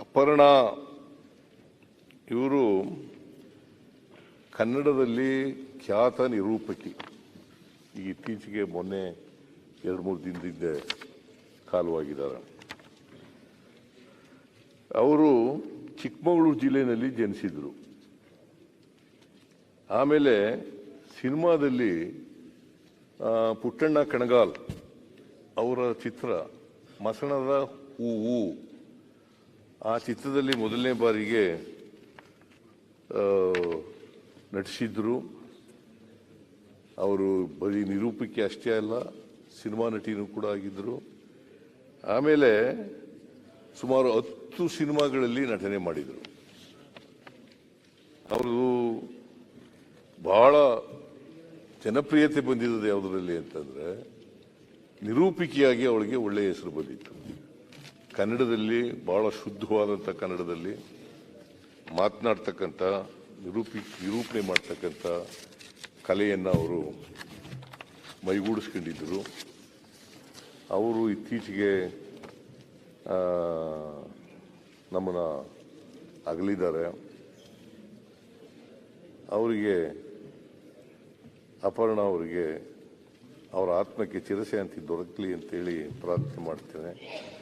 ಅಪರ್ಣ, ಇವರು ಕನ್ನಡದಲ್ಲಿ ಖ್ಯಾತ ನಿರೂಪಕಿ. ಈಗ ಇತ್ತೀಚೆಗೆ ಮೊನ್ನೆ ಎರಡು ಮೂರು ದಿನದಿಂದ ಕಾಲವಾಗಿದ್ದಾರೆ. ಅವರು ಚಿಕ್ಕಮಗಳೂರು ಜಿಲ್ಲೆಯಲ್ಲಿ ಜನಿಸಿದರು. ಆಮೇಲೆ ಸಿನಿಮಾದಲ್ಲಿ ಪುಟ್ಟಣ್ಣ ಕಣಗಾಲ್ ಅವರ ಚಿತ್ರ ಮಸಣದ ಹೂವು ಆ ಚಿತ್ರದಲ್ಲಿ ಮೊದಲನೇ ಬಾರಿಗೆ ನಟಿಸಿದ್ರು. ಅವರು ಬರೀ ನಿರೂಪಕಿ ಅಷ್ಟೇ ಅಲ್ಲ, ಸಿನಿಮಾ ನಟಿನೂ ಕೂಡ ಆಗಿದ್ದರು ಆಮೇಲೆ ಸುಮಾರು ಹತ್ತು ಸಿನಿಮಾಗಳಲ್ಲಿ ನಟನೆ ಮಾಡಿದರು. ಅವರು ಬಹಳ ಜನಪ್ರಿಯತೆ ಬಂದಿದ್ದು ಯಾವುದರಲ್ಲಿ ಅಂತಂದರೆ, ನಿರೂಪಿಕೆಯಾಗಿ ಅವಳಿಗೆ ಒಳ್ಳೆಯ ಹೆಸರು ಬಂದಿತ್ತು. ಕನ್ನಡದಲ್ಲಿ ಬಹಳ ಶುದ್ಧವಾದಂಥ ಕನ್ನಡದಲ್ಲಿ ಮಾತನಾಡ್ತಕ್ಕಂಥ, ನಿರೂಪಿ, ನಿರೂಪಣೆ ಮಾಡ್ತಕ್ಕಂಥ ಕಲೆಯನ್ನು ಅವರು ಮೈಗೂಡಿಸ್ಕೊಂಡಿದ್ದರು. ಅವರು ಇತ್ತೀಚೆಗೆ ನಮ್ಮನ್ನು ಅಗಲಿದ್ದಾರೆ. ಅವರಿಗೆ, ಅಪರ್ಣ ಅವರಿಗೆ ಅವರ ಆತ್ಮಕ್ಕೆ ಚಿರಶಾಂತಿ ದೊರಕಲಿ ಅಂತೇಳಿ ಪ್ರಾರ್ಥನೆ ಮಾಡ್ತೇನೆ.